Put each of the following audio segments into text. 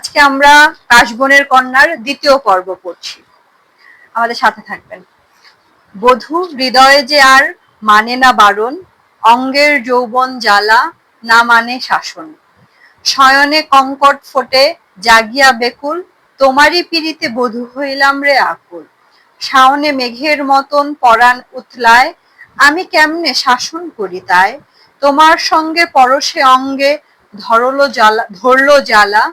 আজকে আমরা কাশবনের কন্যার দ্বিতীয় পর্ব পড়ছি। আমাদের সাথে থাকবেন। বধূ হৃদয়ে যে আর মানে না বারণ, অঙ্গের যৌবন জ্বালা না মানে শাসন। শয়নে কঙ্কট ফোটে জাগিয়া বেকুল, তোমারই পিড়িতে বধূ হইলাম রে আকুল। শাওনে মেঘের মতন পরাণ উতলায়, আমি কেমনে শাসন করি তাই? তোমার সঙ্গে পরশে অঙ্গে ধরলো জ্বালা ধরলো জ্বালা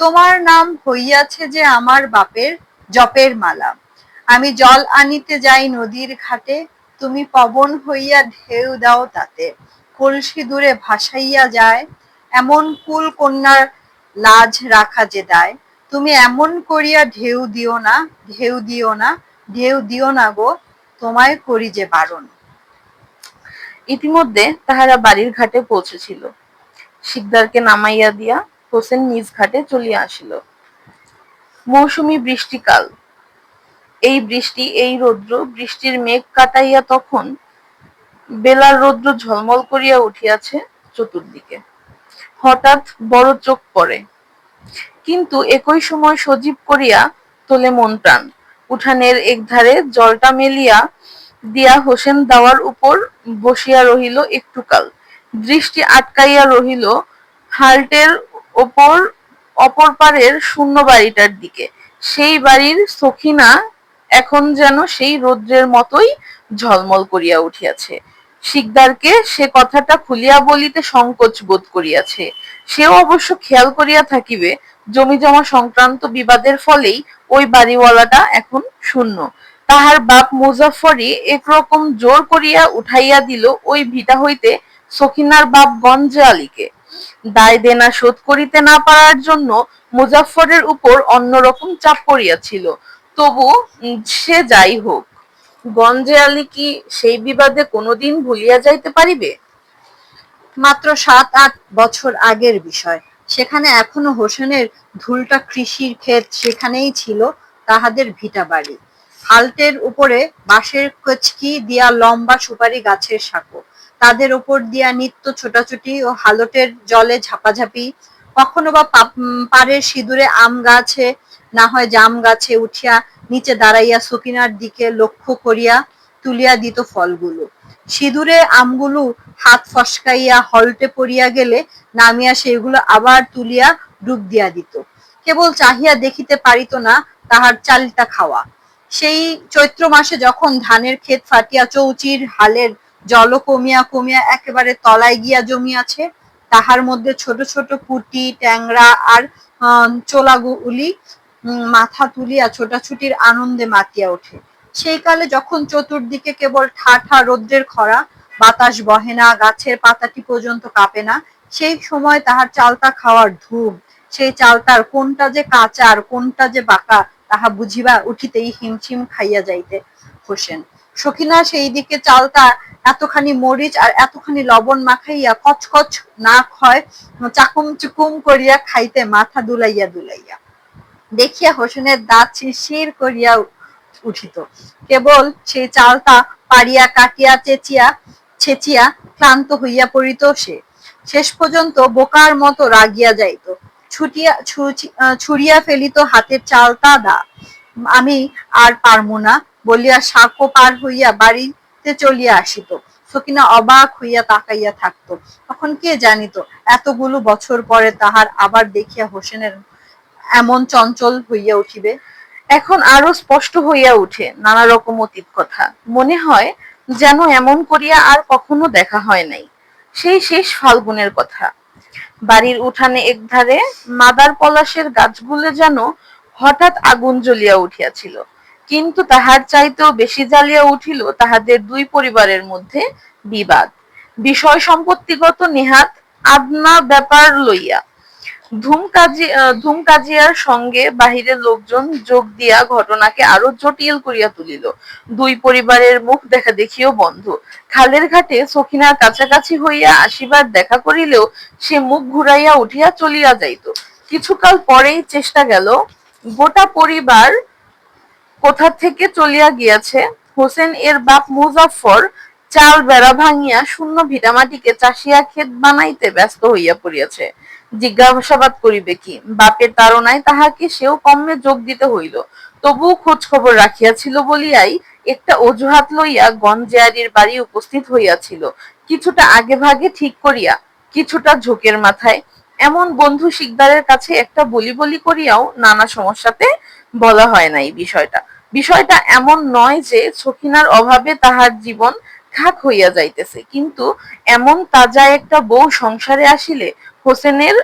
তোমার নাম হইয়াছে যে আমার বাপের জপের মালা। আমি জল আনিতে যাই নদীর ঘাটে, তুমি পবন হইয়া ঢেউ দাও তাতে। কলসি দূরে ভাসাইয়া যায়, এমন কুল কন্যার লাজ রাখা যে দায়। তুমি এমন করিয়া ঢেউ দিও না, ঢেউ দিও না, ঢেউ দিও না গো, তোমায় করি যে বারণ। ইতিমধ্যে তাহারা বাড়ির ঘাটে পৌঁছেছিল। শিকদারকে নামাইয়া দিয়া হোসেন নিজ ঘাটে চলিয়া আসিল। মৌসুমী বৃষ্টিকাল। এই বৃষ্টি, এই রৌদ্র, বৃষ্টির মেঘ কাটাইয়া তখন বেলার রৌদ্র ঝলমল করিয়া উঠিয়াছে চতুর্দিকে। হঠাৎ বড় চোখ পড়ে। কিন্তু একই সময় সজীব করিয়া তোলে মন প্রাণ। উঠানের একধারে জলটা মেলিয়া দিয়া হোসেন দাওয়ার উপর বসিয়া রহিল একটুকাল দৃষ্টি আটকাইয়া রহিল হাল্টের ওপর, অপর পারের শূন্য বাড়িটার দিকে। সেই বাড়ির সখিনা এখন যেন সেই রৌদ্রের মতোই ঝলমল করিয়া উঠিয়াছে। শিকদারকে সে কথাটা খুলিয়া বলিতে সংকোচ বোধ করিয়াছে। সেও অবশ্য খেয়াল করিয়া থাকিবে, জমি জমা সংক্রান্ত বিবাদের ফলেই ওই বাড়িওয়ালাটা এখন শূন্য। তাহার বাপ মুজাফরি একরকম জোর করিয়া উঠাইয়া দিল ওই ভিটা হইতে সখিনার বাপ গঞ্জে আলীকে। দায় দেনা শোধ করিতে না পারার জন্য মুজাফফরের উপর অন্যরকম চাপ পড়িয়াছিল। তবু সে যাই হোক, গঞ্জে আলী কি সেই বিবাদে কোনোদিন ভুলিয়া যাইতে পারিবে? মাত্র সাত আট বছর আগের বিষয়। সেখানে এখনও হোসেনের ধুলটা কৃষির ক্ষেত সেখানেই ছিল, তাহাদের ভিটা বাড়ি। হাল্টের উপরে বাঁশের কচকি দিয়া লম্বা সুপারি গাছের সাঁকো। তাদের উপর দিয়া নিত্য ছোটাছুটি ও হালটের জলে ঝাপাঝাপি। কখনো বা পাড়ের সিঁদুরে আম গাছে, না হয় জাম গাছে উঠিয়া নিচে দাঁড়াইয়া সকিনার দিকে লক্ষ্য করিয়া তুলিয়া দিত ফলগুলো। সিঁদুরে আমগুলো হাত ফসকাইয়া হলটে পড়িয়া গেলে নামিয়া সেগুলো আবার তুলিয়া ডুব দিয়া দিত। কেবল চাহিয়া দেখিতে পারিত না তাহার চালিতা খাওয়া। সেই চৈত্র মাসে যখন ধানের ক্ষেত ফাটিয়া চৌচির হালের জল কমিয়া কমিয়া একেবারে তলায় গিয়া জমিয়াছে। তাহার মধ্যে ছোট ছোট পুটি, ট্যাংরা আর চোলাগুলি মাথা তুলিয়া ছোটাছুটির আনন্দে মাতিয়া ওঠে। সেই কালে যখন চতুর্দিকে কেবল ঠা ঠা রৌদ্রের খরা, বাতাস বহে না, গাছের পাতাটি পর্যন্ত কাঁপে না, সেই সময় তাহার চালতা খাওয়ার ধুম সেই চালতার কোনটা যে কাঁচা আর কোনটা যে বাঁকা, তাহা বুঝিবা উঠিতেই হিমশিম খাইয়া যাইতে হোসেন সখিনা সেই দিকে চালতা এতখানি মরিচ আর এতখানি লবণ মাখাইয়া কচকচ না হয় চাকুম চুকুম করিয়া খাইতে মাথা দুলাইয়া দুলাইয়া। দেখিয়া হোসেনের দাঁত শিরশির করিয়া উঠিত। কেবল সেই চালটা পারিয়া কাটিয়া চেঁচিয়া, ছেচিয়া ক্লান্ত হইয়া পড়িত সে। শেষ পর্যন্ত বোকার মতো রাগিয়া যাইত। ছুটিয়া ছুড়িয়া ফেলিত হাতের চালতা দা। আমি আর পারমু না বলিয়া সাঁকো পার হইয়া বাড়িতে চলিয়া আসিত। সকিনা অবাক হইয়া তাকাইয়া থাকতো। তখন কে জানিত, এতগুলো বছর পরে তাহার আবার দেখিয়া হোসেনের এমন চঞ্চল হইয়া উঠিবে। এখন আরও স্পষ্ট হইয়া উঠে নানা রকম অতীত কথা। মনে হয় যেন এমন করিয়া আর কখনো দেখা হয় নাই। সেই শেষ ফাল্গুনের কথা। বাড়ির উঠানে একধারে মাদার পলাশের গাছগুলো যেন হঠাৎ আগুন জ্বলিয়া উঠিয়াছিল। কিন্তু তাহার চাইতেও বেশি জ্বালিয়া উঠিল তাহাদের দুই পরিবারের মধ্যে বিবাদ। বিষয় সম্পত্তিগত নেহাত আদনা ব্যাপার লইয়া ধূমকাজি ধূমকাজিয়ার সঙ্গে বাহিরের লোকজন যোগ দিয়া ঘটনাকে আরও জটিল করিয়া তুলিল। দুই পরিবারের মুখ দেখা দেখিও বন্ধ। খালের ঘাটে সখিনার কাছাকাছি হইয়া আসিবার দেখা করিলেও সে মুখ ঘুরাইয়া উঠিয়া চলিয়া যাইত। কিছুকাল পরেই চেষ্টা গেল গোটা পরিবার কোথা থেকে চলিয়া গিয়াছে? হোসেন এর বাপ মুজাফফর চাল বেড়া ভাঙিয়া শূন্য ভিটামাটিকে চাষিয়া ক্ষেত বানাইতে ব্যস্ত হইয়া পড়িয়াছে। জিজ্ঞাসাবাদ করিবে কি? বাপের তাড়নায় তাহাকে সেও কম্মে যোগ দিতে হইল। তবুও খোঁজ খবর রাখিয়াছিল বলিয়াই একটা অজুহাত লইয়া গঞ্জেয়ারির বাড়ি উপস্থিত হইয়াছিল। কিছুটা আগে ভাগে ঠিক করিয়া, কিছুটা ঝোঁকের মাথায়। এমন বন্ধু শিকদারের কাছে একটা বলি বলি করিয়াও নানা সমস্যাতে বলা হয় নাই বিষয়টা। বিষয়টা এমন নয় যে সখিনার অভাবে তাহার জীবন খাক হইয়া যাইতেছে। কিন্তু এমন তাজা একটা বউ সংসারে আসিলে হোসেনের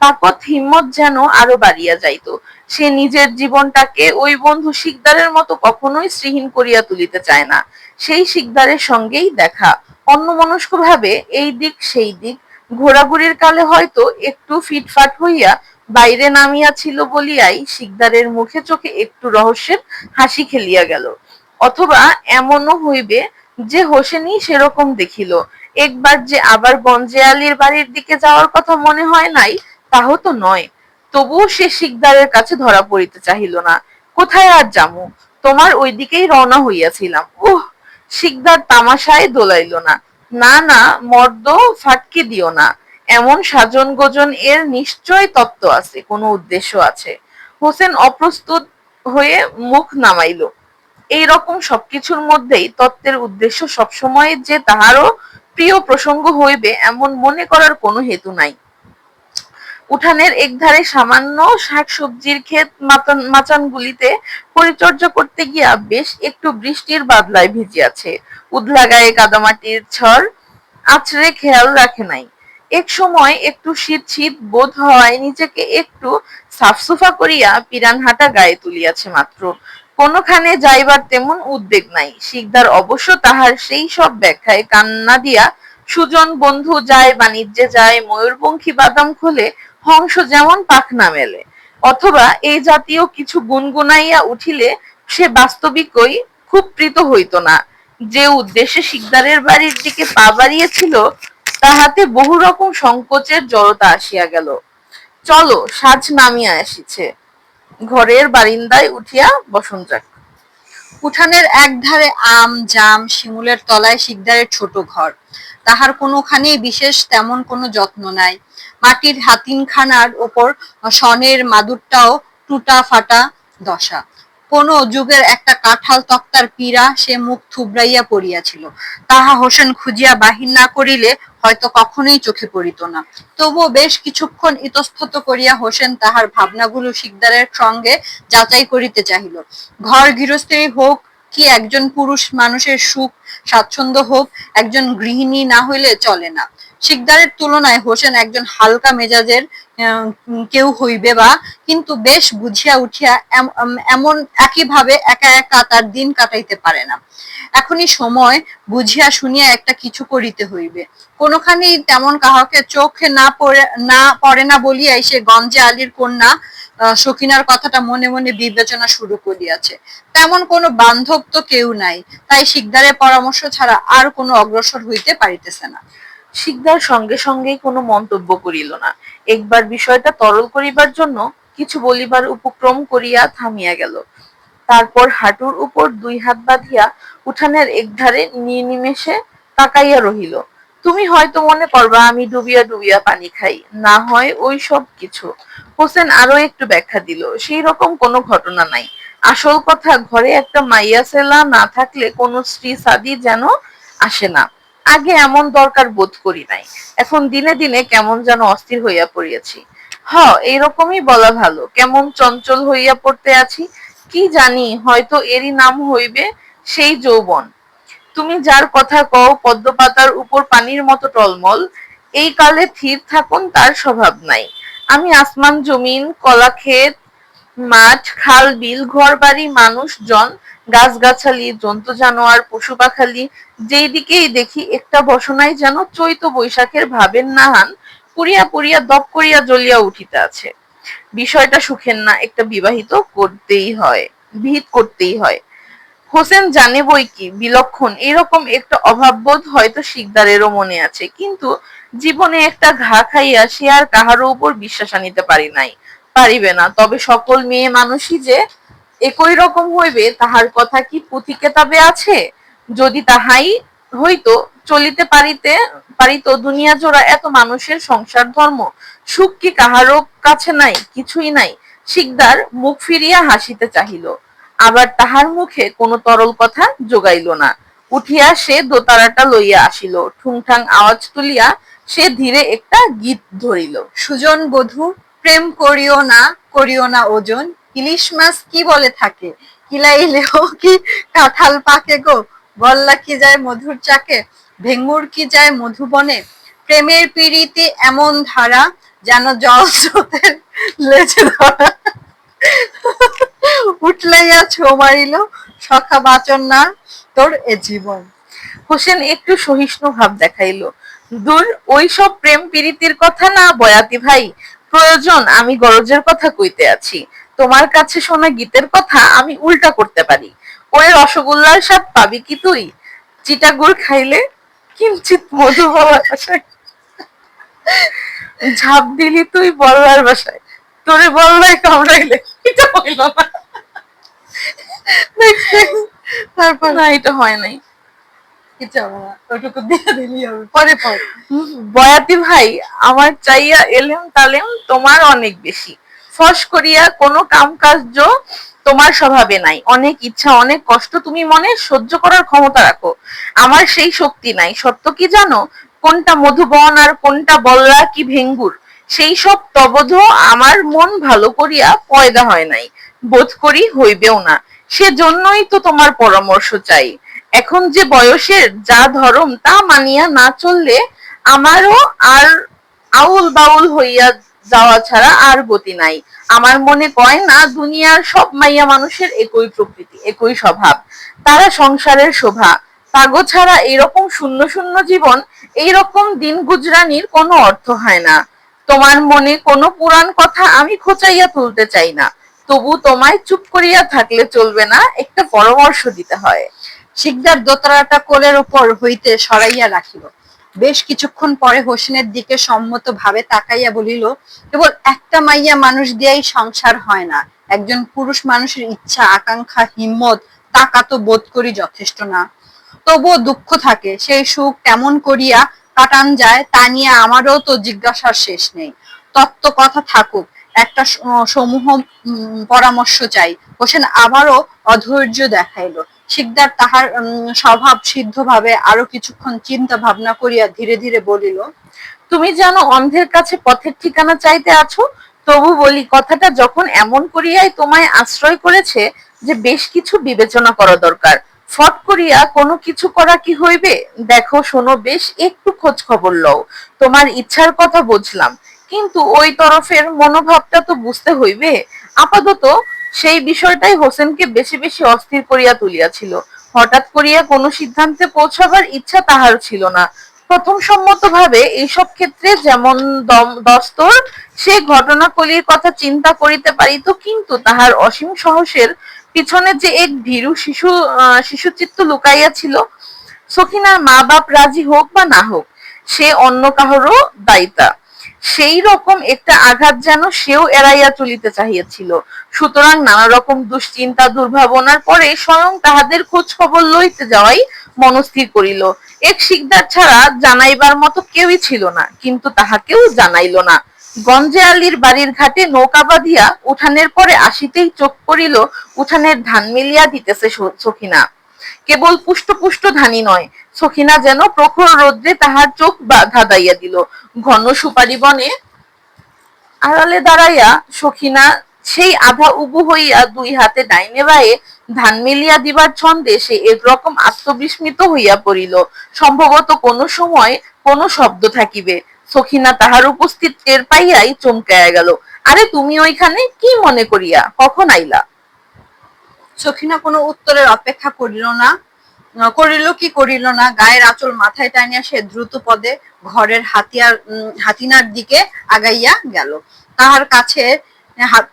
তাকত হিম্মত যেন আরও বাড়িয়া যাইত। সে নিজের জীবনটাকে ওই বন্ধু শিকদারের মতো কখনোই শ্রীহীন করিয়া তুলিতে চায় না। সেই শিকদারের সঙ্গেই দেখা। অন্যমনস্ক ভাবে এই দিক সেই দিক। ঘোরাঘুরির কালে হয়তো একটু ফিটফাট হইয়া বাইরে নামিয়াছিল বলিয়াই শিকদারের মুখে চোখে একটু রহস্যের হাসি খেলিয়া গেল। অথবা এমনও হইবে যে হোসেনই সেরকম দেখিল। একবার যে আবার গঞ্জে আলীর বাড়ির দিকে যাওয়ার কথা মনে হয় নাই তাও তো নয়। তবুও সে শিকদারের কাছে ধরা পড়িতে চাহিল না। কোথায় আর যামু? তোমার ওই দিকেই রওনা হইয়াছিলাম। উহ, শিকদার তামাশায় দোলাইল না। না না, মর্দ ফাটকে দিও না। এমন সাজন গোজন এর নিশ্চয় তত্ত্ব আছে, কোনো উদ্দেশ্য আছে। হোসেন অপ্রস্তুত হয়ে মুখ নামাইল। এই রকম সবকিছুর মধ্যেই তত্ত্বের উদ্দেশ্য সবসময় যে তাহারও প্রিয় প্রসঙ্গ হইবে, এমন মনে করার কোনো হেতু নাই। উঠানের একধারে সামান্য শাক সবজির ক্ষেত মাচান মাচানগুলিতে পরিচর্যা করতে গিয়া বেশ একটু বৃষ্টির বাদলায় ভিজিয়াছে। উদলা গায়ে কাদামাটির ছড় আছড়ে খেয়াল রাখে নাই। এক সময় একটু শীত শীত বোধ হওয়ায় নিজেকে একটু সাফসুফা করিয়া পিরানহাটা গায়ে তুলিয়াছে মাত্র। কোনখানে যাইবার তেমন উদ্বেগ নাই। শিকদার অবশ্য তাহার সেই সব ব্যাখ্যায় কান্না দিয়া, সুজন বন্ধু যায়, বাণিজ্যে যায়, ময়ূরপঙ্খী বাদাম খোলে, হংস যেমন পাখনা মেলে। অথবা এই জাতীয় কিছু গুনগুনাইয়া উঠিলে সে বাস্তবিকই খুব প্রীত হইত না। যে উদ্দেশ্যে শিকদারের বাড়ির দিকে পা বাড়িয়েছিল তাহাতে বহু রকম সংকোচের জড়তা আসিয়া গেল। চলো, সাজ নামিয়া আসিছে। ঘরের বারিন্দায় উঠিয়া বসন যাক। উঠানের একধারে আম, জাম, শিমুলের তলায় শিকদারের ছোট ঘর। তাহার কোনোখানেই বিশেষ তেমন কোনো যত্ন নাই। মাটির হাতিনখানার ওপর সনের মাদুরটাও টুটা ফাটা দশা। কোন যুগের একটা কাঁঠাল তক্তার পীড়া সে মুখ থুবড়াইয়া পড়িয়াছিল। তাহা হোসেন খুঁজিয়া বাহির না করিলে হয়তো কখনোই চোখে পড়িত না। তবুও বেশ কিছুক্ষণ ইতস্তত করিয়া হোসেন তাহার ভাবনাগুলো শিকদারের সঙ্গে যাচাই করিতে চাহিল। ঘর গৃহস্থী হোক কি একজন পুরুষ মানুষের সুখ, স্বাচ্ছন্দ্য হোক, একজন গৃহিণী না হইলে চলে না। শিকদারের তুলনায় হোসেন একজন হালকা মেজাজের কেউ হইবে বা, কিন্তু বেশ বুঝিয়া উঠিয়া এম- এম- এমন একইভাবে একা একা তার দিন কাটাইতে পারে না। এখনই সময় বুঝিয়া শুনিয়া একটা কিছু করিতে হইবে। কোনোখানেই তেমন কাহাকে চোখে না পড়ে না পড়ে না বলিয়াই সে গঞ্জে আলীর কন্যা সখিনার কথাটা মনে মনে বিবেচনা শুরু করিয়াছে। তেমন কোনো বান্ধব তো কেউ নাই, তাই শিকদারের পরামর্শ ছাড়া আর কোনো অগ্রসর হইতে পারিতেছে না। শিকদার সঙ্গে সঙ্গেই কোনো মন্তব্য করিল না। একবার বিষয়টা তরল করিবার জন্য কিছু বলিবার উপক্রম করিয়া থামিয়া গেল। তারপর হাঁটুর উপর দুই হাত বাঁধিয়া উঠানের একধারে নির্নিমেষে তাকাইয়া রহিল। তুমি হয়তো মনে করবা, আমি ডুবিয়া ডুবিয়া পানি খাই। না হয় ওই সব কিছু। হোসেন আরও একটু ব্যাখ্যা দিল। সেই রকম কোনো ঘটনা নাই। আসল কথা, ঘরে একটা মাইয়া সেলা না থাকলে কোনো স্ত্রী সাদি যেন আসে না। আগে এমন দরকার বোধ করি নাই। এখন দিনে দিনে কেমন যেন অস্থির হইয়া পড়িয়াছি। হ, এইরকমই বলা ভালো। কেমন চঞ্চল হইয়া পড়তে আছি, কি জানি, হয়তো এরই নাম হইবে সেই যৌবন। তুমি যার কথা কও, পদ্মপাতার উপর পানির মতো টলমল, এই কালে থির থাকুন, তার স্বভাব নাই। আমি আসমান, জমিন কলা ক্ষেত মাঠ, খাল, বিল ঘর বাড়ি মানুষজন, গাছগাছালি, জন্তু, জানোয়ার, পশু, পাখালি, যেই দিকেই দেখি একটা বসনাই যেন চৈত বৈশাখের ভাবের নাহান পুরিয়া পুরিয়া দপ করিয়া জ্বলিয়া উঠিতে আছে। বিষয়টা সুখের না, একটা বিবাহিত করতেই হয়, বিহিত করতেই হয়। হোসেন জানে বই কি, বিলক্ষণ, এরকম একটা অভাববোধ হয়তো শিকদারেরও মনে আছে, কিন্তু জীবনে একটা ঘা খাইয়া সে আর কাহারও উপর বিশ্বাস আনিতে পারি নাই। পারিবে না। তবে সকল মেয়ে মানুষই যে একই রকম হইবে, তাহার কথা কি পুঁথি কেতাবে আছে? যদি তাহাই হইতো, চলিতে পারিতে, পারিত দুনিয়া জোড়া এত মানুষের সংসার ধর্ম। সুখ কি কাহারও কাছে নাই, কিছুই নাই। শিকদার মুখ ফিরিয়া হাসিতে চাহিল। আবার তাহার মুখে কোনো তরল কথা যোগাইল না। উঠিয়া সে দোতারাটা লইয়া আসিল। ঠুংঠাং আওয়াজ তুলিয়া সে ধীরে একটা গীত ধরিল। সুজন বধূ প্রেম করিও না করিও না ওজন ইলিশ মাছ কি বলে থাকে? কিলাইলেও কি কাঁঠাল পাকে গো? গল্লা কি যায় মধুর চাকে? ভেঙ্গুর কি যায় মধুবনে প্রেমের পিড়িতে এমন ধারা যেন জল স্রোতের লেজে ধরা। উঠলাইয়া ছো মারিল সখা বাচন না তোর এ জীবন। হোসেন একটু সহিষ্ণু ভাব দেখাইল। দূর ওই সব প্রেম প্রীতির কথা না বয়াতি ভাই। প্রয়োজন, আমি গরজের কথা কইতে আছি। তোমার কাছে শোনা গীতের কথা আমি উল্টা করতে পারি। ওই রসগোল্লার স্বাদ পাবি কি তুই? চিটাগুড় খাইলে কিঞ্চিত মধু হওয়ার আশায় ঝাঁপ দিলি তুই বল্লার বাসায়। তোরে বললাই কামড়াইলে এটা হইল না। তারপর না, এটা হয় নাই। বয়াতি ভাই, আমার চাইয়া এলেম তালেম তোমার অনেক বেশি। ফস করিয়া কোনো কাম কাজ তোমার স্বভাবে নাই। অনেক ইচ্ছা, অনেক কষ্ট তুমি মনে সহ্য করার ক্ষমতা রাখো। আমার সেই শক্তি নাই। সত্য কি জানো? কোনটা মধুবন আর কোনটা বল্লা কি ভেঙ্গুর? সেই সব তবধ আমার মন ভালো করিয়া পয়দা হয় নাই। বোধ করি হইবেও না। সেজন্যই তো তোমার পরামর্শ চাই। এখন যে বয়সের যা ধরম, তা মানিয়া না চললে আমারও আর আউল বাউল হইয়া যাওয়া ছাড়া আর গতি নাই। আমার মনে কয় না, দুনিয়ার সব মাইয়া মানুষের একই প্রকৃতি, একই স্বভাব। তারা সংসারের শোভা। পাগো ছাড়া এরকম শূন্য শূন্য জীবন, এইরকম দিন গুজরানির কোনো অর্থ হয় না। তোমার মনে কোনো পুরাণ কথা আমি খোঁচাইয়া তুলতে চাই না। তবু তোমায় চুপ করিয়া থাকলে চলবে না, একটা পরামর্শ দিতে হয়। শিকদার দোতরাটা কোলের উপর হইতে সরাইয়া রাখিল। বেশ কিছুক্ষণ পরে হোসেনের দিকে সম্মত ভাবে তাকাইয়া বলিল, কেবল একটা মাইয়া মানুষ দিয়াই সংসার হয় না। একজন পুরুষ মানুষের ইচ্ছা, আকাঙ্ক্ষা, হিম্মত, তাকা তো বোধ করি যথেষ্ট না। তবুও দুঃখ থাকে, সেই সুখ কেমন করিয়া কাটান যায় তা নিয়ে আমারও তো জিজ্ঞাসার শেষ নেই। তত্ত্ব কথা থাকুক, একটা সমূহ পরামর্শ চাই। হোসেন আবারও অধৈর্য দেখাইলো। শিকদার তাহার স্বভাব সিদ্ধ ভাবে আরও কিছুক্ষণ চিন্তা ভাবনা করিয়া ধীরে ধীরে বলিল, তুমি জানো অন্ধের কাছে পথের ঠিকানা চাইতে আছো? তবু বলি, কথাটা যখন এমন করিয়াই তোমায় আশ্রয় করেছে যে বেশ কিছু বিবেচনা করা দরকার। ফট করিয়া কোনো কিছু করা কি হইবে? দেখো, শোনো, বেশ একটু খোঁজ খবর লও। তোমার ইচ্ছার কথা বুঝলাম। কিন্তু ওই তরফের মনোভাবটা তো বুঝতে হইবে। আপাতত সেই বিষয়টাই হোসেনকে বেশি বেশি অস্থির করিয়া তুলিয়াছিল। হঠাৎ করিয়া কোনো সিদ্ধান্তে পৌঁছাবার ইচ্ছা তাহার ছিল না। প্রথম সম্মতভাবে এইসব ক্ষেত্রে যেমন দস্তর, সে ঘটনাকলির কথা চিন্তা করিতে পারিত, কিন্তু তাহার অসীম সাহসের পিছনে যে এক ভীরু শিশু শিশুচিত্ত লুকাইয়া ছিল সখিনার মা বাপ রাজি হোক বা না হোক, সে অন্য কাহারও দায়িতা। সেই রকম একটা আঘাত যেন সেও এড়াইয়া চলিতে চাহিয়াছিল। সুতরাং নানা রকম দুশ্চিন্তা, দুর্ভাবনার পরে স্বয়ং তাহাদের খোঁজ খবর লইতে যাওয়াই মনস্থির করিল। এক শিকদার ছাড়া জানাইবার মতো কেউই ছিল না, কিন্তু তাহাকেও জানাইল না। গঞ্জে আলীর বাড়ির ঘাটে নৌকা বাঁধিয়া উঠানের পরে আসিতেই চোখ পড়িল, উঠানের ধান মিলিয়া দিতেছে সখিনা। কেবল পুষ্ট পুষ্ট ধানি নয় সখিনা যেন প্রখর রৌদ্রে তাহার চোখ বাধা দাইয়া দিল। ঘন সুপারি বনে আড়ালে দাঁড়াইয়া সখিনা সেই আধা উবু হইয়া দুই হাতে ডাইনে বায়ে ধান মিলিয়া দিবার ছন্দে সে একরকম আত্মবিস্মিত হইয়া পড়িল। সম্ভবত কোনো সময় কোনো শব্দ থাকিবে। সখিনা তাহার উপস্থিত টের পাইয়াই চমকাইয়া গেল। আরে তুমি ওইখানে কি মনে করিয়া? কখন আইলা? সখিনা কোনো উত্তরের অপেক্ষা করিল না। করিল কি করিল না, গায়ের আঁচল মাথায় টানিয়া সে দ্রুত পদে ঘরের হাতিয়ার হাতিনার দিকে আগাইয়া গেল। তাহার কাছে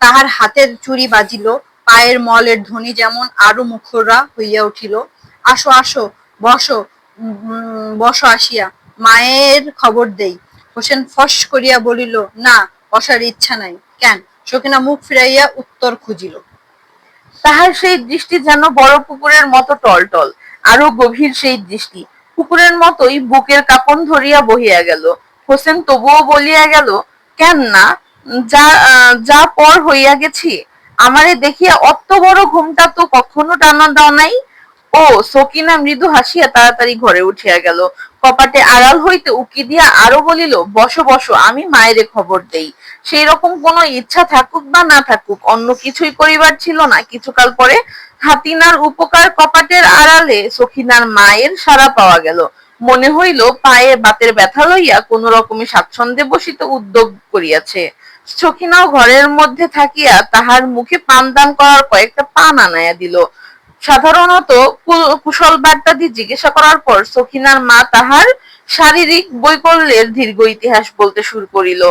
তাহার হাতের চুরি বাজিল, পায়ের মলের ধ্বনি যেমন আরও মুখরা হইয়া উঠিল। আসো আসো, বসো বসো আসিয়া, মায়ের খবর দেই। হোসেন ফস করিয়া বলিল, না, বসার ইচ্ছা নাই। কেন? সখিনা মুখ ফিরাইয়া উত্তর খুঁজিল। তাহার সেই দৃষ্টি যেন বড় পুকুরের মতো টলটল। আরও গভীর সেই দৃষ্টি। কুকুরের মতোই বুকের কাপন ধরিয়া বহিয়া গেল। হোসেন তবুও বলিয়া গেল কেন না যা যা পর হইয়া গেছি, আমারে দেখিয়া অত বড় ঘুমটা তো কখনো টানা দাও নাই। ও, সকিনা মৃদু হাসিয়া তাড়াতাড়ি ঘরে উঠিয়া গেল। কপাটে আড়াল হইতে উকি দিয়া আরও বলিল, বসো বসো, আমি মায়েরে খবর দেই। সেই রকম কোনো ইচ্ছা থাকুক বা না থাকুক, অন্য কিছুই করিবার ছিল না। কিছুকাল পরে হাতিনার উপকার কপাটের আড়ালে সখিনার মায়ের সাড়া পাওয়া গেল। মনে হইল পায়ে বাতের ব্যথা লইয়া কোন রকমে স্বাচ্ছন্দ্যে বসিত উদ্যোগ করিয়াছে। সখিনাও ঘরের মধ্যে থাকিয়া তাহার মুখে পান দান করার কয়েকটা পান আনাইয়া দিল। সাধারণত কুশল বার্তাদি জিজ্ঞাসা করার পর সখিনার মা তাহার শারীরিক বৈকল্যের দীর্ঘ ইতিহাস বলতে শুরু করিল।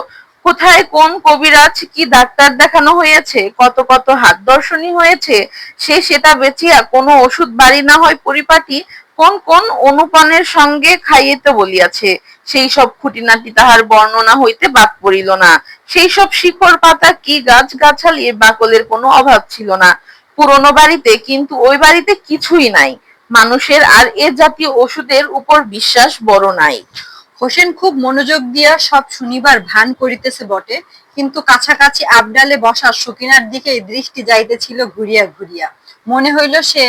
কোথায় কোন কবিরাজ কি ডাক্তার দেখানো হয়েছে, কত কত হাত দর্শনী হয়েছে, সে সেটা বেচিয়া কোনো ওষুধ বাড়ি না হয় পরিপাটি কোন কোন অনুপানের সঙ্গে খাইয়েতে বলিয়াছে। সেই সব খুঁটিনাটি তাহার বর্ণনা হইতে বাদ পড়িল না। সেই সব শিকড় পাতা কি গাছ গাছালি বাকলের কোনো অভাব ছিল না। পুরনো বাড়িতে, কিন্তু ওই বাড়িতে কিছুই নাই। মানুষের আর এ জাতীয় ওষুধের উপর বিশ্বাস বড় নাই। হোসেন খুব মনোযোগ দিয়া সব শুনিবার ভান করিতেছে বটে, কিন্তু কাছাকাছি আবডালে বসা সকিনার দিকে দৃষ্টি যাইতেছিল ঘুরিয়া ঘুরিয়া। মনে হইল সে,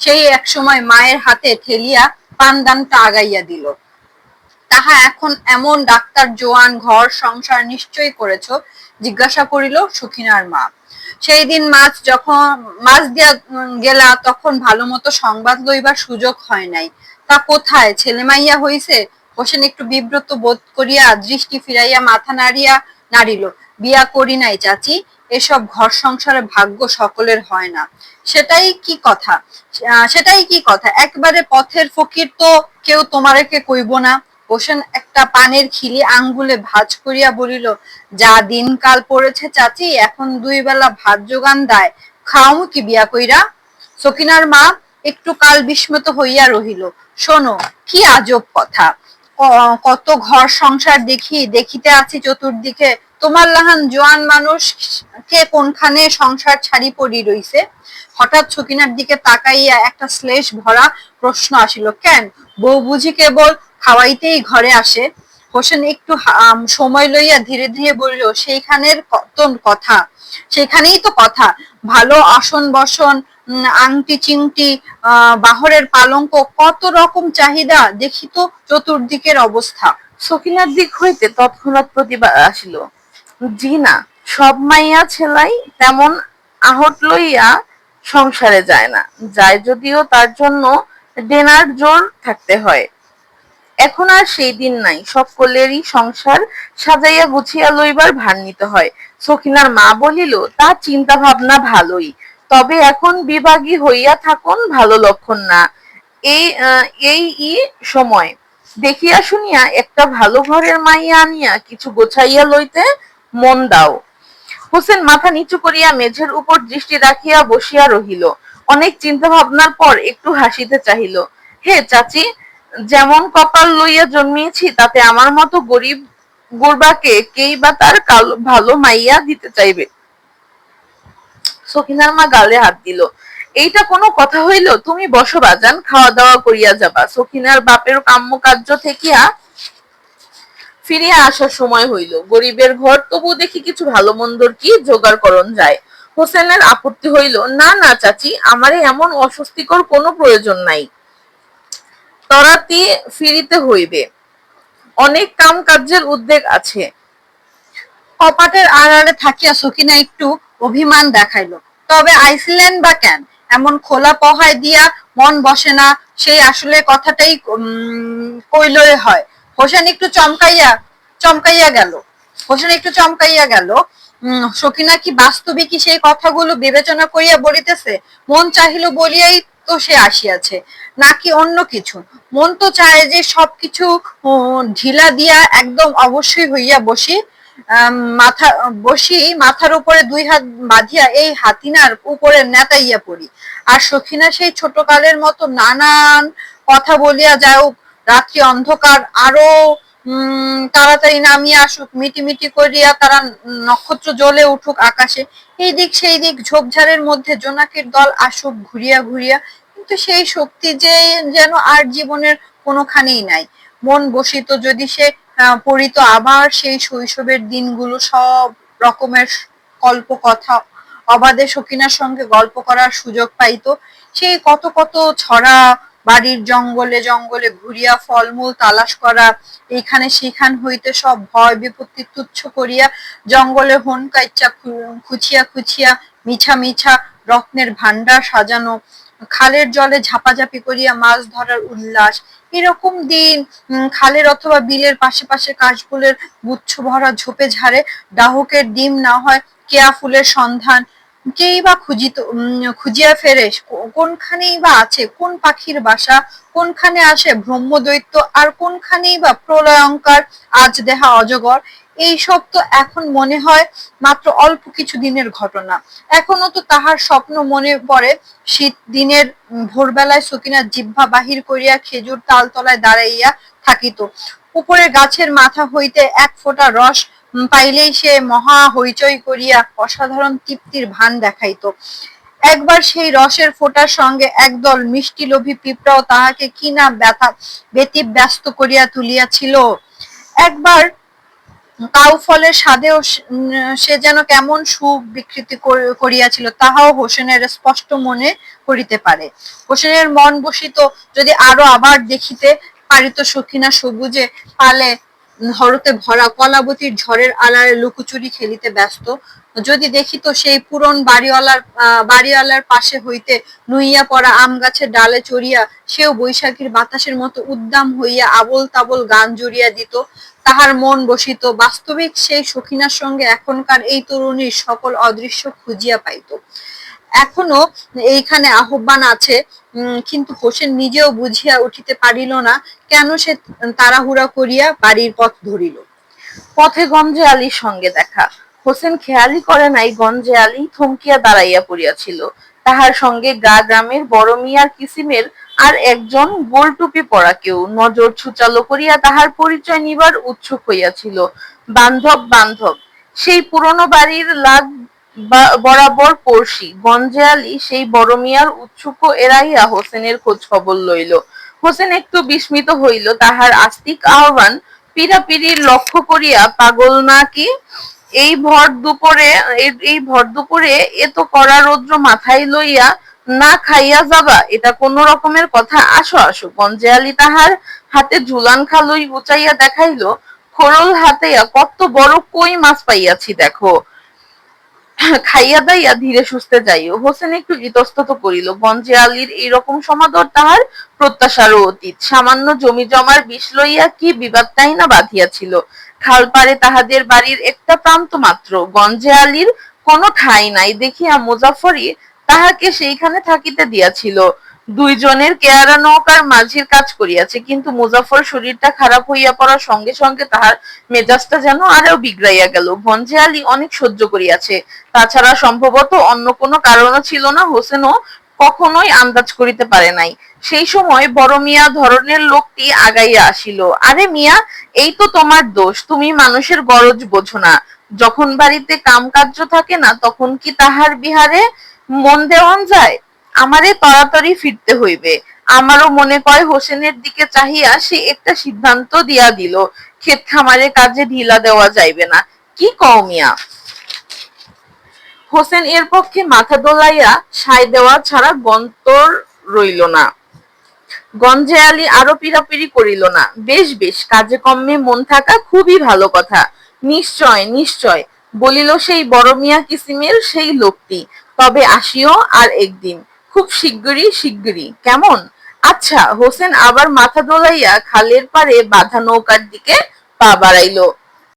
সেই এক সময় মায়ের হাতে ঠেলিয়া পানদানটা আগাইয়া দিল। তাহা এখন এমন ডাক্তার, জোয়ান, ঘর, সংসার নিশ্চয়ই করেছ, জিজ্ঞাসা করিল সখিনার মা। সেই দিন মাছ যখন, মাছ দিয়া গেলা, তখন ভালো মতো সংবাদ লইবার সুযোগ হয় নাই। তা কোথায়? ছেলে মাইয়া হইছে? হোসেন একটু বিব্রত বোধ করিয়া দৃষ্টি ফিরাইয়া মাথা নাড়িয়া নাড়িল। বিয়া করি নাই চাচি, এসব ঘর সংসারে ভাগ্য সকলের হয় না। সেটাই কি কথা? সেটাই কি কথা? একবারে পথের ফকির তো কেউ তোমারেকে কইব না। হোসেন একটা পানের খিলি আঙ্গুলে ভাঁজ করিয়া বলিল, যা দিনকাল পড়েছে চাচি, এখন দুই বেলা ভাত যোগান দেয়। খাও কি বিয়া কইরা? সকিনার মা একটু কাল বিস্মিত হইয়া রহিল, শোনো, কি আজব কথা। কত ঘর সংসার দেখি, দেখিতে আছি চতুর্দিকে। তোমার লাহান জোয়ান মানুষ কে কোনখানে সংসার ছাড়ি পড়ি রইছে, হঠাৎ সকিনার দিকে তাকাইয়া একটা শ্লেষ ভরা প্রশ্ন আসিল, কেন? বউ বুঝি কেবল খাওয়াইতেই ঘরে আসে। হোসেন একটু সময় লইয়া ধীরে ধীরে বলিল, সেইখানের কত কথা? সেখানেই তো কথা। ভালো আসন বসন আংটি চিংটি বাহরের পালঙ্ক, কত রকম চাহিদা? দেখি তো চতুর্দিকের অবস্থা। সকিনার দিক হইতে তৎক্ষণাৎ প্রতিবাদ আসিল, জি না সব মাইয়া ছেলাই তেমন আহত লইয়া সংসারে যায় না, যায় যদিও তার জন্য ডেনার জোর থাকতে হয়। এখন আর সেই দিন নাই সকলেরই সংসার সাজাইয়া গুছিয়া লইবার ভার নিতে হয়। সখিনার মা বলিল, তা চিন্তা ভাবনা ভালোই, তবে এখন বিভাগী হইয়া থাকুন, ভালো লক্ষণ না। এই এই ই সময় দেখিয়া শুনিয়া একটা ভালো ঘরের মাইয়া আনিয়া কিছু গোছাইয়া লইতে মন দাও। হোসেন মাথা নিচু করিয়া মেঝের উপর দৃষ্টি রাখিয়া বসিয়া রহিল। অনেক চিন্তা ভাবনার পর একটু হাসিতে চাহিল। হে চাচি, যেমন কপাল লইয়া জন্মিয়েছি, তাতে আমার মতো গরিব গুরবাকে কেই বা তার ভালো মাইয়া দিতে চাইবে? সখিনার মা গালে হাত দিল। এইটা কোনো কথা হইল? তুমি বসো বাজান খাওয়া দাওয়া করিয়া যাবা। সখিনার বাপের কাম্য কার্য থেকিয়া ফিরিয়া আসার সময় হইল। গরিবের ঘর তবু দেখি কিছু ভালো মন্দর কি জোগাড় করন যায়। হোসেনের আপত্তি হইল, না না, চাচি, আমারে এমন অস্বস্তিকর কোনো প্রয়োজন নাই। তরাতি ফিরিতে হইবে। অনেক কাম কার্যের উদ্বেগ আছে। কপাটের আড়ালে থাকিয়া সকিনা একটু অভিমান দেখাইলো, তবে আইসল্যান্ড বা কেন? এমন খোলা পহায় দিয়া মন বসে না। সেই আসলে কথাটাই কইলই হয়। হোসেন একটু চমকাইয়া চমকাইয়া গেল। হোসেন একটু চমকাইয়া গেল সকিনা কি বাস্তবিকই সেই কথাগুলো বিবেচনা করিয়া বলিতেছে? মন চাহিল বলিয়াই তো সে আসিয়াছে, নাকি অন্য কিছু? মন তো চায় যে সবকিছু ঢিলা দিয়া একদম অবশ্যই হইয়া বসি মাথা, বসি, মাথার উপরে দুই হাত বাঁধিয়া এই হাতিনার উপরে নেতাইয়া পড়ি। আর সখিনা সেই ছোট কালের মতো নানান কথা বলিয়া যাও রাত্রি অন্ধকার, আরও তাড়াতাড়ি নামিয়ে আসুক মিটি মিটি করিয়া তারা নক্ষত্র জ্বলে উঠুক আকাশে। এই দিক সেই দিক, ঝোপঝাড়ের মধ্যে জোনাকির দল আসুক ঘুরিয়া ঘুরিয়া। কিন্তু সেই শক্তি যে, যেন আর জীবনের কোনোখানেই নাই। মন বসিত যদি সে পড়িত আবার সেই শৈশবের দিনগুলো সব রকমের কল্প কথা অবাধে সকিনার সঙ্গে গল্প করার সুযোগ পাইতো। সেই কত কত ছড়া বাড়ির জঙ্গলে জঙ্গলে ঘুরিয়া ফলমূল তালাশ করা এখানে সেখান হইতে সব ভয় বিপত্তি তুচ্ছ করিয়া জঙ্গলে হন কাইচা খুচিয়া খুচিয়া মিছা মিছা রত্নের ভান্ডার সাজানো, খালের জলে ঝাপাঝাপি করিয়া মাছ ধরার উল্লাস। এরকম দিন খালের অথবা বিলের পাশে পাশে কাশফুলের গুচ্ছ ভরা ঝোপে ঝাড়ে, ডাহকের ডিম না হয় কেয়া ফুলের সন্ধান কেই বা খুঁজিত খুঁজিয়া ফেরে কোনখানেই বা আছে, কোন পাখির বাসা, কোনখানে আসে ব্রহ্মদৈত্য আর কোনখানেই বা প্রলয়ঙ্কার, আজ দেহা অজগর, এই সব তো এখন মনে হয় মাত্র অল্প কিছু দিনের ঘটনা। এখনও তো তাহার স্বপ্ন মনে পড়ে, শীত দিনের ভোরবেলায় সকিনা জিহ্বা বাহির করিয়া খেজুর তালতলায় দাঁড়াইয়া থাকিত। উপরে গাছের মাথা হইতে এক ফোঁটা রস পাইলেই সে মহা হইচই করিয়া অসাধারণ তৃপ্তির ভান দেখাইতো। একবার সেই রসের ফোঁটার সঙ্গে একদল মিষ্টি লোভী পিঁপড়াও তাহাকে কি না ব্যথা ব্যতীত ব্যস্ত করিয়া তুলিয়াছিল। একবার কাউ ফলের স্বাদেও সে- যেন কেমন সুখ বিকৃতি কর- করিয়াছিল, তাহাও হোসেনের স্পষ্ট মনে করিতে পারে। হোসেনের মন বসিত, যদি আরও আবার দেখিতে পারিত সখিনা সবুজে পালে হরতে ভরা কলাবতীর ঝড়ের আলারে লুকোচুরি খেলিতে ব্যস্ত। যদি দেখিত সেই পুরন বাড়িওয়ালার বাড়িওয়ালার পাশে হইতে নুইয়া পড়া আম গাছের ডালে চড়িয়া সেও বৈশাখীর বাতাসের মতো উদ্দাম হইয়া আবল তাবল গান জুড়িয়া দিত। তাহার মন বসিত, বাস্তবিক সেই সখিনার সঙ্গে এখনকার এই তরুণীর সকল অদৃশ্য খুঁজিয়া পাইত। এখনও এইখানে আহ্বান আছে। কিন্তু হোসেন নিজেও বুঝিয়া উঠিতে পারিল না কেন সে তাড়াহুড়া করিয়া বাড়ির পথ ধরিল। পথে গঞ্জে আলীর সঙ্গে দেখা। হোসেন খেয়ালই করে নাই গঞ্জে আলী থমকিয়া দাঁড়াইয়া পড়িয়াছিল। তাহার সঙ্গে গা গ্রামের বড় মিয়ার কিসিমের আর একজন গোল টুপি পরা কেউ। নজর ছুচালো করিয়া তাহার পরিচয় নিবার উৎসুক হইয়াছিল। বান্ধব বান্ধব, সেই পুরনো বাড়ির লাগ বরাবর পড়শি গঞ্জে আলী সেই বড় মিয়ার উৎসুক এড়াইয়া হোসেনের খোঁজ খবর লইল। হোসেন একটু বিস্মিত হইল, তাহার আস্তিক আহ্বান পিরাপিরির লক্ষ্য করিয়া, পাগল না কি? এই ভর দুপুরে, এই- ভর দুপুরে এত কড়া রৌদ্র মাথায় লইয়া না খাইয়া যাবা, এটা কোন রকমের কথা? আসো আসো। গঞ্জে আলী তাহার হাতে ঝুলান খালুই উচাইয়া দেখাইল, খোরল হাতেয়া কত বড় কই মাছ পাইয়াছি, দেখো। খাইয়া দাইয়া ধীরে সুস্থে যাইও। হোসেন একটু ইতস্তত করিল গঞ্জে আলীর এইরকম সমাদর তাহার প্রত্যাশারও অতীত। সামান্য জমি জমার বিষ লইয়া কি বিবাদটাই না বাঁধিয়াছিল? খাল পারে তাহাদের বাড়ির একটা প্রান্ত মাত্র। গঞ্জে আলীর কোনো ঠাই নাই। দেখিয়া মুজাফরি তাহাকে সেইখানে থাকিতে দিয়াছিল। দুইজনের কেয়ারা নৌকার মাঝির কাজ করিয়াছে, কিন্তু মুজাফর শরীরটা খারাপ হইয়া পড়ার সঙ্গে সঙ্গে তাহার মেজাজটা যেন আরও বিগড়াইয়া গেল। ভঞ্জে আলী অনেক সহ্য করিয়াছে। তাছাড়া সম্ভবত অন্য কোনো কারণও ছিল না, হোসেনও কখনোই আন্দাজ করিতে পারে নাই। সেই সময় বড় মিয়া ধরনের লোকটি আগাইয়া আসিল। আরে মিয়া, এই তো তোমার দোষ, তুমি মানুষের গরজ বোঝো না। যখন বাড়িতে কামকার্য থাকে না, তখন কি তাহার বিহারে মন দেওয়ান যায়? আমারে তাড়াতাড়ি ফিরতে হইবে। আমারও মনে কয়, হোসেনের দিকে চাহিয়া সে একটা সিদ্ধান্ত দিয়া দিল ক্ষেত খামারের কাজে ঢিলা দেওয়া যাইবে না। কি কও মিয়া? হোসেন এর পক্ষে মাথা দোলাইয়া সায় দেওয়া ছাড়া গন্তর রইল না। গঞ্জে আলী আরও পিরাপিরি করিল না। বেশ বেশ, কাজে কম্মে মন থাকা খুবই ভালো কথা। নিশ্চয় নিশ্চয়, বলিল সেই বড় মিয়া কিসিমের সেই লোকটি। তবে আসিও আর একদিন। খুব শিগগিরই শিগগিরই। কেমন? আচ্ছা হোসেন আবার মাথা দোলাইয়া খালের পারে বাঁধা নৌকার দিকে পা বাড়াইলো।